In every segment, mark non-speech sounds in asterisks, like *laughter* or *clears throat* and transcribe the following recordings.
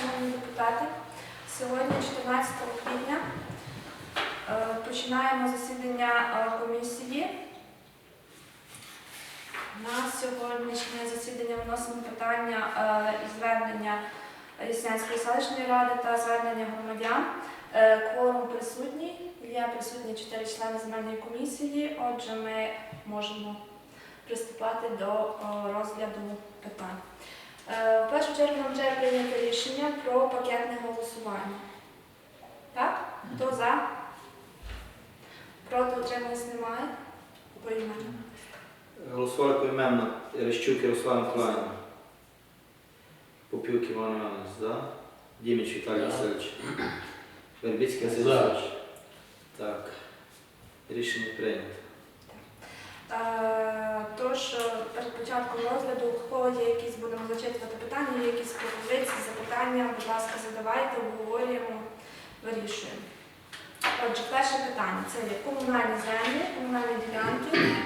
шановні депутати. Сьогодні, 14 квітня, е, починаємо засідання е, комісії. На сьогоднішнє засідання вносимо питання е, і звернення Яснянської селищної ради та звернення громадян. Кворум присутній. Є присутні чотири члени земельної комісії. Отже, ми можемо приступати до розгляду питань. Е, В першу чергу нам треба прийняти рішення про пакетне голосування. Так? Хто за? Проти утримались немає? Поіменно. Голосували поіменно Рещук Ярослав Миколаївна. Попівки Іван Іванович, за. Діміч Віталій. Васильович. *clears throat* Вербіцький Василь Васильович. Так. Рішення прийнято. Е, Тож, е, перед початком розгляду, кого є якісь, будемо зачитувати питання, є якісь пропозиції, запитання, будь ласка, задавайте, обговорюємо, вирішуємо. Отже, перше питання це є комунальні землі, комунальні ділянки.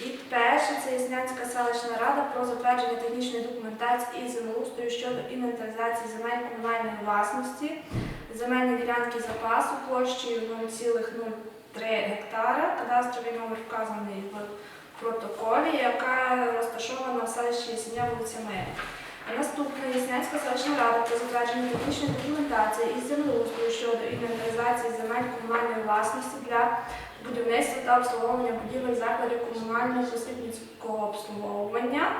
І перше це Яснянська селищна рада про затвердження технічної документації і землеустрою щодо інвентаризації земель комунальної власності, земельні ділянки запасу площею 0,03 гектара, кадастровий номер вказаний в протоколі, яка розташована в селищі Ясеня вулиця Миру. Наступна Яснянська селищна рада про затвердження технічної документації із землеустрою щодо інвентаризації земель комунальної власності для будівництва та обслуговування будівель закладів комунального просвітницького обслуговування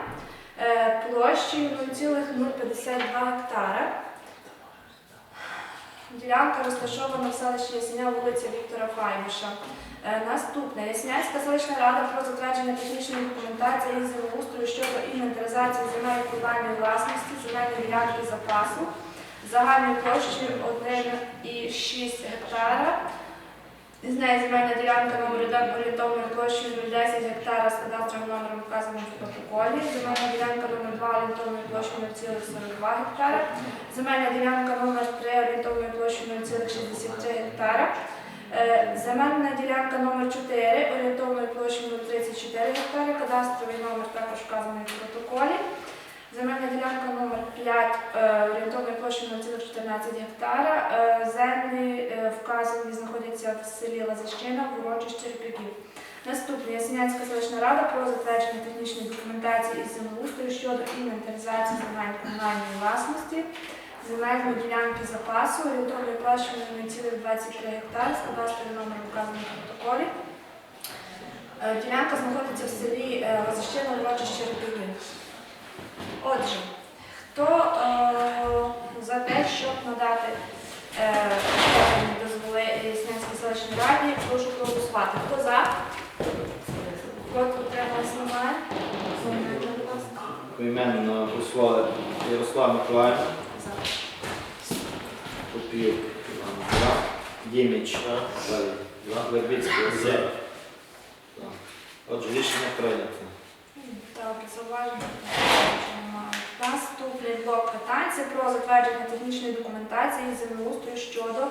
е, площею 0,052 гектара. Ділянка розташована в селищі Ясеня, вулиця Віктора Файбуша. Е, Наступне Яснянська селищна рада про затвердження технічної документації із землеустрою щодо інвентаризації земель комунальної власності, земельної ділянки запасу загальною площею 1,6 гектара. З неї земельна ділянка номер 1 орієнтовною площею 010 гектара з кадастровим номером вказаним в протоколі. Земельна ділянка номер 2 орієнтовною площею 0,42 гектара. Земельна ділянка номер 3 орієнтовною площею 0,63 гектара. Е, Земельна ділянка номер 4 орієнтовною площею 0,34 гектара. Кадастровий номер також вказаний в протоколі. Земельна ділянка номер 5 е, орієнтовною площею 0,14 гектара. Е, Землі е, вказані знаходяться в селі Лазащина, в урочищі Черпіків. Наступне Ясенянська селищна рада про затвердження технічної документації із землеустрою щодо інвентаризації земель комунальної власності, земельної ділянки запасу, орієнтовною площею 0,23 гектар з кадастровим номером вказаний в протоколі. Е, Ділянка знаходиться в селі Лазащина, урочище Черпіків. Отже, хто е, за те, щоб надати е, дозволи Яснянській селищній раді, прошу проголосувати. Хто за? Проти утрималась немає? Поіменно, голосували Ярослав Миколаївна. За. Попівки Іван за. Діміч За. Так. Отже, рішення прийнято. Так, зауваження блок питань це про затвердження технічної документації із землеустрою щодо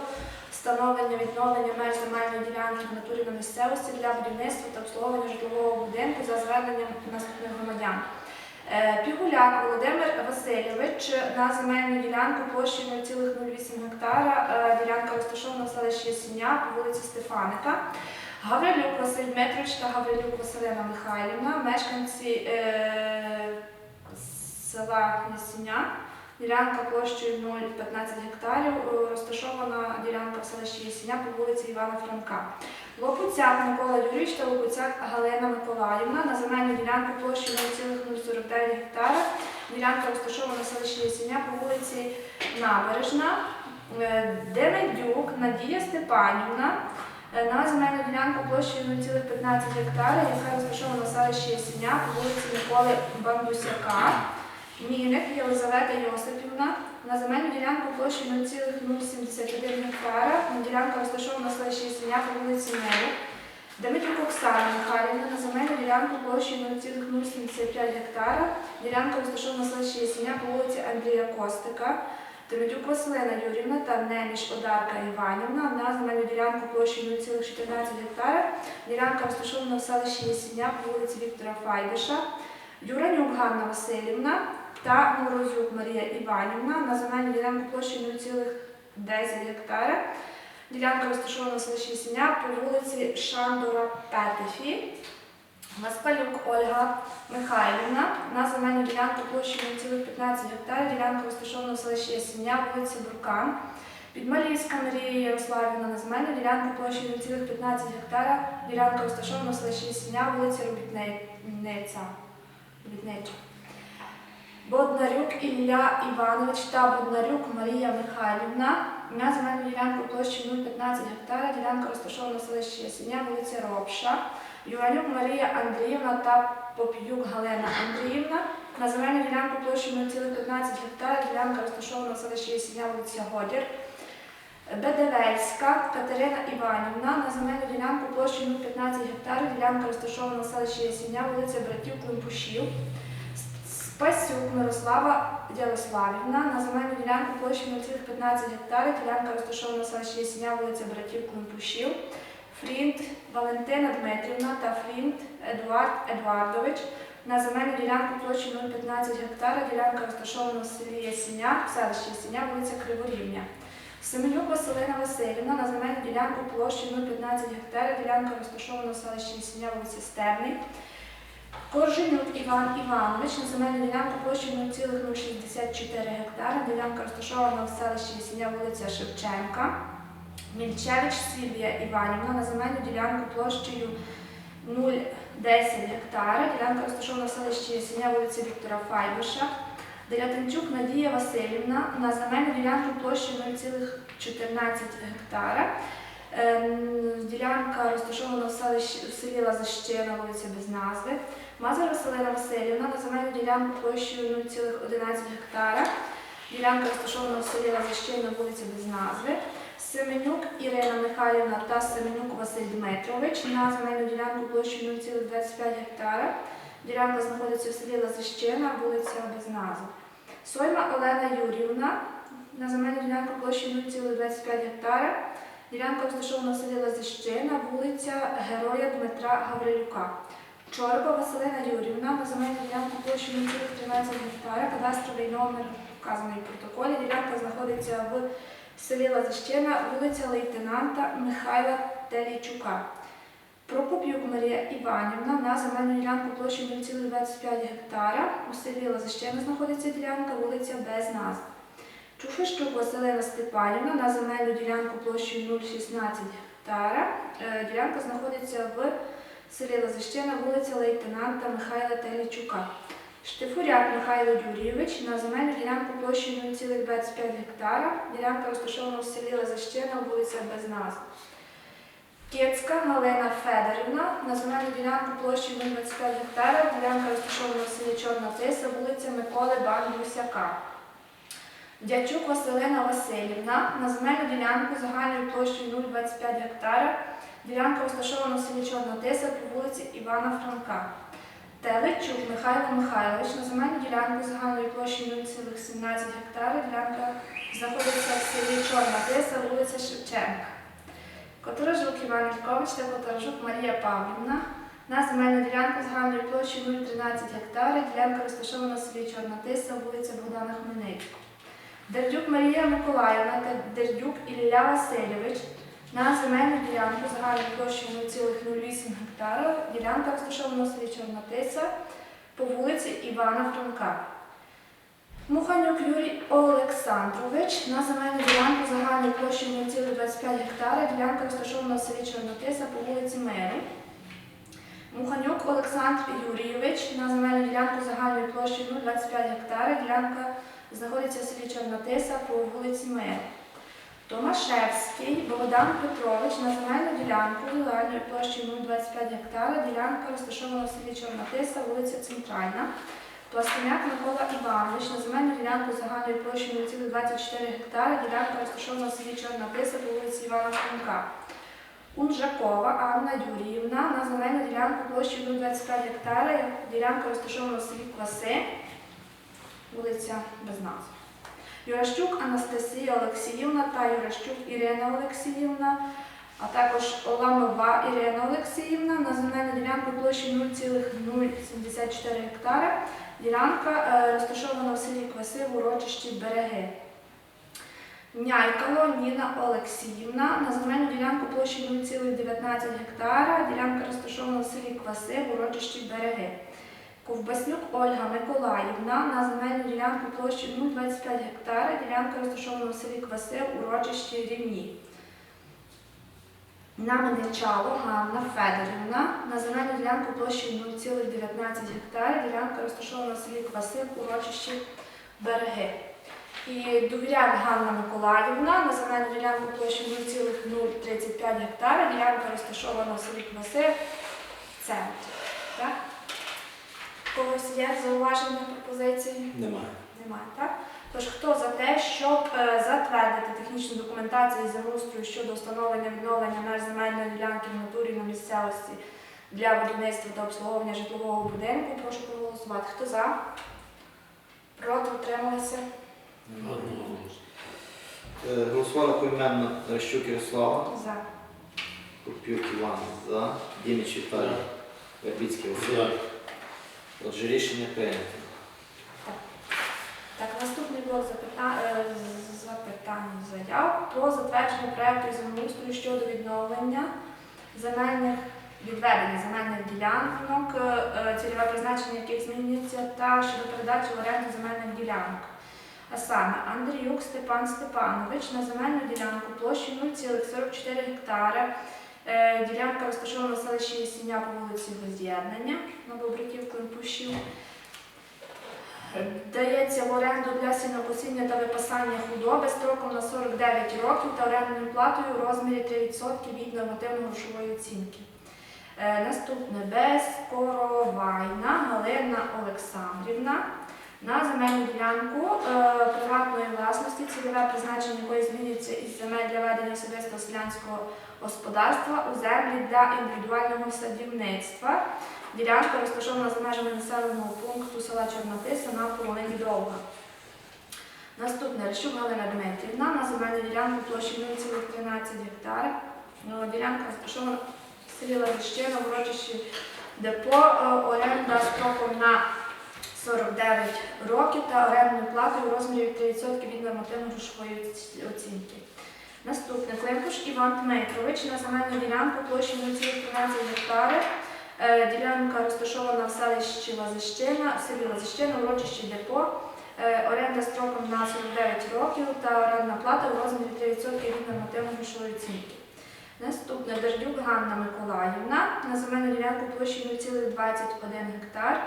встановлення відновлення меж земельної ділянки в натурі на місцевості для будівництва та обслуговування житлового будинку за зверненням наступних громадян. Е, Пігуляк Володимир Васильович на земельну ділянку площею 0,08 гектара. Е, Ділянка розташована в селищі Сіня по вулиці Стефаника. Гаврилюк Василь Дмитрович та Гаврилюк Василина Михайлівна, мешканці е, села Ясеня. Ділянка площею 0,15 гектарів, е, розташована ділянка в селищі Ясеня по вулиці Івана Франка. Лопуцяк Микола Юрійович та Лопуцяк Галина Миколаївна на земельну ділянку площею 0,049 гектара. Ділянка розташована в селищі Ясеня по вулиці Набережна. Е, Демедюк Надія Степанівна Е, на земельну ділянку площею 0,15 гектара, яка розташована в селищі Ясеня по вулиці Миколи Бандусяка. Міник Єлизавета Йосипівна на земельну ділянку площею 0,071 гектара. Ділянка розташована в селищі Ясеня по вулиці Миру. Демитрюк Оксана Михайлівна на земельну ділянку площею 0,075 гектара. Ділянка розташована селищі Ясеня по вулиці Андрія Костика. Демидюк Василина Юрівна та Неміш Одарка Іванівна на земельну ділянку площею 0,14 гектара. Ділянка розташована в селищі Ясеня по вулиці Віктора Файдиша. Юранюк Ганна Васильівна та Морозюк Марія Іванівна на земельній ділянку площі 0,10 гектара. Ділянка розташована в селищі Сіня по вулиці Шандора Петефі. Маскалюк Ольга Михайлівна на земельну ділянку площі 0,15 гектара. Ділянка розташована в селищі Ясеня, вулиця Буркан. Підмалівська Марія Ярославівна на земельну ділянку площі 0,15 гектара. Ділянка розташована в селищі Ясеня, вулиця Робітниця. Боднарюк Ілля Іванович та Боднарюк Марія Михайлівна на земельну ділянку площі 0,15 гектара. Ділянка розташована в селищі Ясеня, вулиця Робша. Юранюк Марія Андріївна та Поп'юк Галина Андріївна на земельну ділянку площі 0,15 гектара. Ділянка розташована в селищі Ясеня, вулиця Годір. Бедевельська Катерина Іванівна на земельну ділянку площі 0,15 гектарів. Ділянка розташована в селищі Ясеня, вулиця Братів Климпушів. Спасюк Мирослава Ярославівна на земельну ділянку площі 0,15 гектарів. Ділянка розташована в селищі Ясеня, вулиця Братів Климпушів. Фрінт Валентина Дмитрівна та Фрінт Едуард Едуардович на земельну ділянку площі 0,15 гектара. Ділянка розташована в селі Ясеня, в селищі Ясеня, вулиця Криворівня. Семенюк Василина Васильівна на земельну ділянку площі 0,15 гектара. Ділянка розташована в селищі Ясеня, вулиці Стебний. Корженюк Іван Іванович на земельну ділянку площі 0,064 гектара. Ділянка розташована в селищі Ясеня, вулиця Шевченка. Мільчевич Сільвія Іванівна на земельну ділянку площею 0,10 гектара. Ділянка розташована в селищі Ясеня, вулиця Віктора Файбуша. Делятинчук Надія Васильівна на земельну ділянку площею 0,14 гектара. Ем, Ділянка розташована в селі Лазищина, вулиця без назви. Мазур Василина Васильівна на земельну ділянку площею 0,11 гектара. Ділянка розташована в селі Лазищина, вулиця без назви. Семенюк Ірина Михайлівна та Семенюк Василь Дмитрович на земельну ділянку площею 0,25 гектара. Ділянка знаходиться в селі Лазищина, вулиця без назви. Сойма Олена Юрівна на земельну ділянку площею 0,25 гектара. Ділянка розташована в селі Лазищина, вулиця Героя Дмитра Гаврилюка. Чорба Василина Юрівна на земельну ділянку площею 0,13 гектара. Кадастровий номер вказаний в протоколі. Ділянка знаходиться в селі Лазищина, вулиця лейтенанта Михайла Телійчука. Прокоп'юк Марія Іванівна на земельну ділянку площею 0,25 гектара. У селі Лазищина знаходиться ділянка, вулиця без назв. Чуфищук Василина Степанівна на земельну ділянку площею 0,16 гектара. Е, Ділянка знаходиться в селі Лазищина, вулиця лейтенанта Михайла Телічука. Штифуряк Михайло Юрійович на земельну ділянку площею 0,25 гектара. Ділянка розташована в селі Лазищина, вулиця без назв. Кецька Галина Федорівна на земельну ділянку площею 0,25 гектара. Ділянка розташована в селі Чорна Тиса, вулиця Миколи Бандусяка. Дячук Василина Васильівна на земельну ділянку загальною площею 0,25 гектара. Ділянка розташована в селі Чорна Тиса по вулиці Івана Франка. Телечук Михайло Михайлович на земельну ділянку загальною площею 0,17 гектара. Ділянка знаходиться в селі Чорна Тиса, вулиця Шевченка. Которажук Іван Ількович та Которажук Марія Павлівна на земельну ділянку загальною площею 0,13 гектара. Ділянка розташована в селі Чорна Тиса, вулиця Богдана Хмельницького. Дердюк Марія Миколаївна та Дердюк Ілля Васильович на земельну ділянку загальною площею 0,08 гектара. Ділянка розташована в селі Чорна Тиса по вулиці Івана Франка. Муханюк Юрій Олександрович на земельну ділянку загальною площею 0,25 гектара. Ділянка розташована в селі Чорнотиса по вулиці Миру. Муханюк Олександр Юрійович на земельну ділянку загальною площею 0,25 гектара. Ділянка знаходиться в селі Чорнотиса по вулиці Миру. Томашевський Богдан Петрович на земельну ділянку загальною площею 0,25 гектара. Ділянка розташована в селі Чорнотиса, вулиця Центральна. Пластиняк Микола Іванович на земельну ділянку загальною площею 0,24 гектара. Ділянка розташована в селі Чорна Тиса по вулиці Івана Франка. Унжакова Анна Юріївна на земельну ділянку площею 0,25 гектара. Ділянка розташована в селі Кваси, вулиця без назви. Юращук Анастасія Олексіївна та Юращук Ірина Олексіївна а також Оламова Ірина Олексіївна на земельну ділянку площі 0,074 гектара. Ділянка е, розташована в селі Кваси в урочищі Береги. Няйкало Ніна Олексіївна на земельну ділянку площі 0,19 гектара. Ділянка розташована в селі Кваси в урочищі Береги. Ковбаснюк Ольга Миколаївна на земельну ділянку площі 0,25 гектара. Ділянка розташована в селі Кваси в урочищі Рівні. Наменичало Ганна Федорівна на земельну ділянку площі 0,19 гектара. Ділянка розташована в селі Кваси в урочищі Береги. І довіряк Ганна Миколаївна на земельну ділянку площі 0,035 гектара. Ділянка розташована в селі Кваси в центрі. Так? У когось є зауваження пропозиції? Немає. Немає, так? Тож хто за те, щоб е, затвердити технічну документацію з землеустрою щодо встановлення відновлення меж земельної ділянки в натурі на місцевості для будівництва та обслуговування житлового будинку, прошу проголосувати. Хто за? Проти утрималися? Е, Голосували поіменно Рещук Ярослава, За. Купюк Іван за, Діміч Віталій, Вербіцький Василь. Отже, рішення прийнято. Так, наступний блок запита- е, запитань заяв про затвердження проекту землеустрою щодо відновлення земельних відведення земельних ділянок, е, е, цільове призначення яких змінюється, та щодо передачі в оренду земельних ділянок. А саме Андріюк Степан Степанович на земельну ділянку площею 0,44 гектари. Е, Ділянка розташована в селищі Сіня по вулиці Воз'єднання на Бобриків Климпушів. Дається в оренду для сінокосіння та випасання худоби строком на 49 років та орендною платою у розмірі 3% від нормативно-грошової оцінки. Е, Наступне Безкоровайна Галина Олександрівна на земельну ділянку е, приватної власності, цільове призначення якої змінюється із земель для ведення особистого селянського господарства у землі для індивідуального садівництва. Ділянка розташована за межами населеного пункту села Чорнотиса на полонині Довга. Наступне Рещук Галина Дмитрівна на земельну ділянку площі 0,13 гектара. Ну, Ділянка розташована в селі Ладищина, в урочищі депо, е, оренда строком на 49 років та орендною платою у розмірі 3% від нормативно-грошової оцінки. Наступне Климпуш Іван Дмитрович на земельну ділянку площі 0,13 гектари. Е, Ділянка розташована в селищі Лазищина, в селі Лазищина, урочищі депо. Е, Оренда строком на 49 років та орендна плата у розмірі 3% від нормативно-грошової оцінки. Наступне Дердюк Ганна Миколаївна на земельну ділянку площі 0,21 гектар.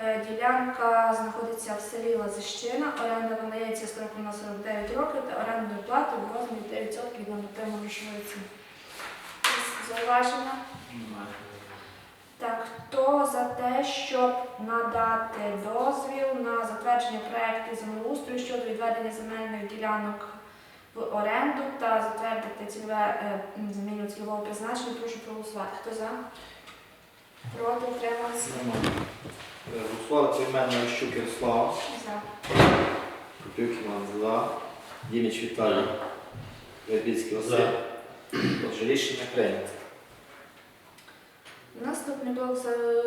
Е, Ділянка знаходиться в селі Лазищина. Оренда надається строком на 49 років та орендною платою у розмірі 3% від нормативно-грошової оцінки. Зауваження? Так, хто за те, щоб надати дозвіл на затвердження проекту землеустрою щодо відведення земельних ділянок в оренду та затвердити цільове е, зміну цільового призначення, прошу проголосувати. Хто за? Проти утрималися? Е, Голосували поіменно Ярослава, За. Купюк Іван за, Діміч Віталій, Вербіцький Василь. За. Отже, рішення прийнято. Наступний блок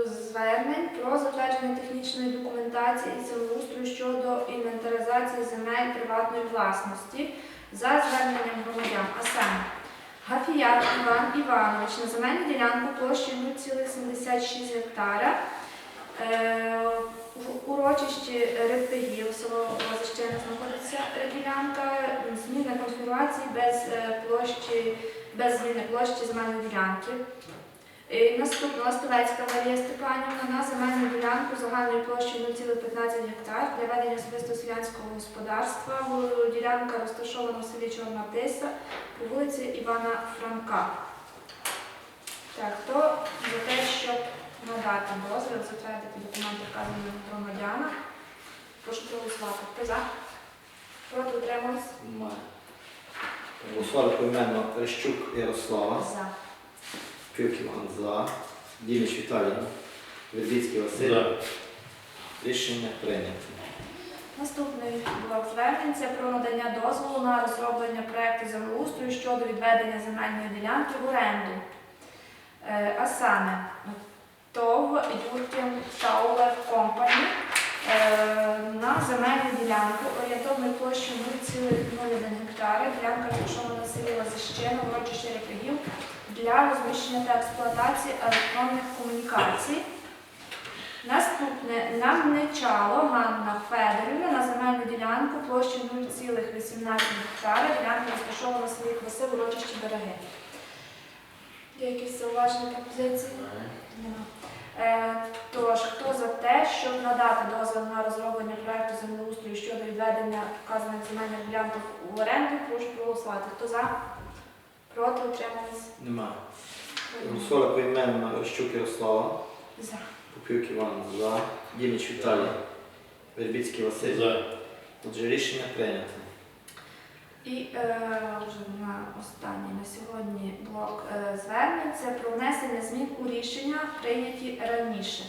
звернень про затвердження технічної документації і землеустрою щодо інвентаризації земель приватної власності за зверненням громадян. А саме Гафіяк Іван Іванович на земельну ділянку площею 0,76 гектара. Е, В урочищі Репигів, село Лазищина знаходиться е, ділянка, зміна конфігурації без е, площі, без зміни площі земельної ділянки. Наступна Ластовецька Марія Степанівна на земельну ділянку загальною площею 0,15 гектар для ведення особисто селянського господарства. Ділянка розташована в селі Чорна Тиса по вулиці Івана Франка. Так, хто за те, щоб надати дозвіл, затвердити документи вказаного громадяна? Прошу проголосувати. Хто за? Проти утримались? Немає. Голосували поіменно Рещук Ярослава, За. Купюк Іван за, Діміч Віталій, Вербіцький Василь. За. Рішення прийнято. Наступний блок звернень це про надання дозволу на розроблення проекту землеустрою щодо відведення земельної ділянки в оренду. Е, А саме ТОВ Юркін Таулер Компані на земельну ділянку орієнтовною площею 0,01 гектари. Ділянка розташована на селі Лазищина, урочище Репігів для розміщення та експлуатації електронних комунікацій. Наступне намничало Ганна Федорівна на земельну ділянку площею 0,18 гектара. Ділянка розташована в селі Кваси, урочище Береги. Є якісь зауваження пропозиції? Е, Тож, хто за те, щоб надати дозвіл на розроблення проекту землеустрою щодо відведення вказаних земельних ділянок в оренду, прошу проголосувати. Хто за? Проти утримались? Нема. Голосували поіменно Рощук Ярослава, За. Попюк Іван за, Діміч Віталій, Вербіцький Василь. За. Отже, рішення прийнято. І е, вже на останній на сьогодні блок е, звернень це про внесення змін у рішення, прийняті раніше.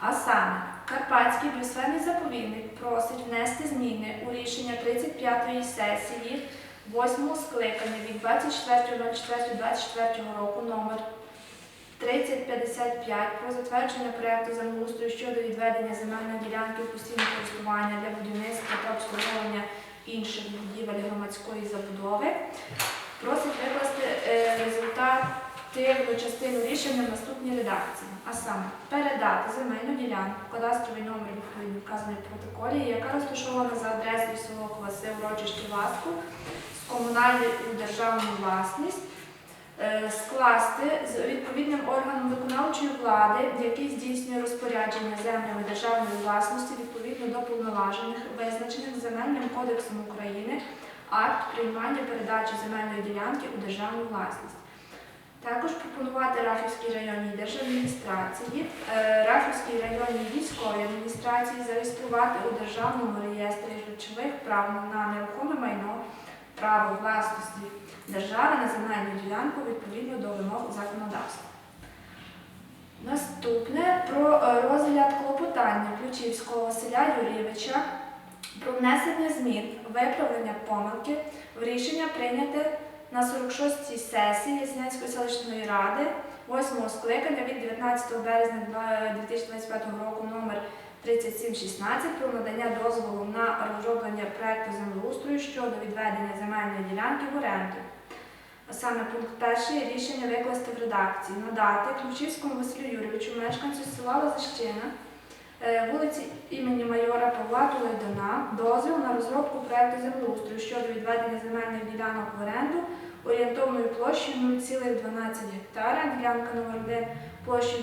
А саме, Карпатський біосферний заповідник просить внести зміни у рішення 35-ї сесії 8 скликання від 24.04.24 року номер 3055 про затвердження проекту землеустрою щодо відведення земельної ділянки у постійне користування для будівництва та обслуговування інших будівель громадської забудови. Просить викласти результат результати частину рішення в наступній редакції. А саме передати земельну ділянку, кадастровий номер відповідно вказаної протоколі, яка розташована за адресою село Кваси, урочище Васку, з комунальної у державну власність, скласти з відповідним органом виконавчої влади, який здійснює розпорядження землями державної власності відповідно до повноважених, визначених Земельним кодексом України, акт приймання передачі земельної ділянки у державну власність. Також пропонувати Рахівській районній держадміністрації, е, Рахівській районній військовій адміністрації зареєструвати у державному реєстрі речових прав на нерухоме майно право власності держави на земельну ділянку відповідно до вимог законодавства. Наступне про е, розгляд клопотання Ключівського Василя Юрійовича про внесення змін, виправлення помилки в рішення прийняте на 46-й сесії Яснянської селищної ради 8 скликання від 19 березня два- 2025 року номер 3716 про надання дозволу на розроблення проекту землеустрою щодо відведення земельної ділянки в оренду. Саме пункт перший рішення викласти в редакції, надати Ключівському Василю Юрійовичу, мешканцю села Лазищина, е, вулиці імені майора Павла Тулейдана, дозвіл на розробку проекту землеустрою щодо відведення земельних ділянок в оренду орієнтовною площею 0,12 гектара, ділянка номер 1 площею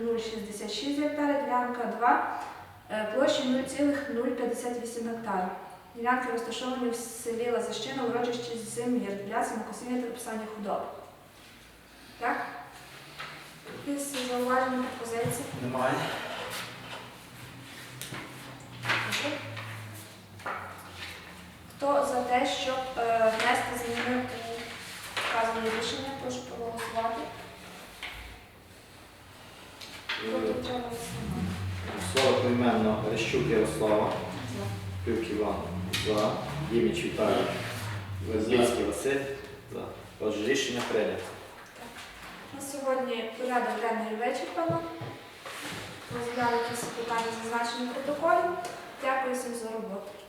0,066 гектара, ділянка 2 е, площею 0,058 гектара. Ділянки розташовані в селі Лазищина, урочищі Зимір для самокосіння та виписання худоби. Так? Якісь зауваження пропозиції? Немає. Хто за те, щоб е, внести зміни у вказане рішення, прошу проголосувати. Проти утримались немає. Голосували поіменно Ярослава. Попюк Іван за, Діміч Віталій, Вербіцький Василь. За. Отже, рішення прийнято. На сьогодні порядок денний вичерпано. Розглядали якісь питання зазначені протоколі. Дякую всім за роботу.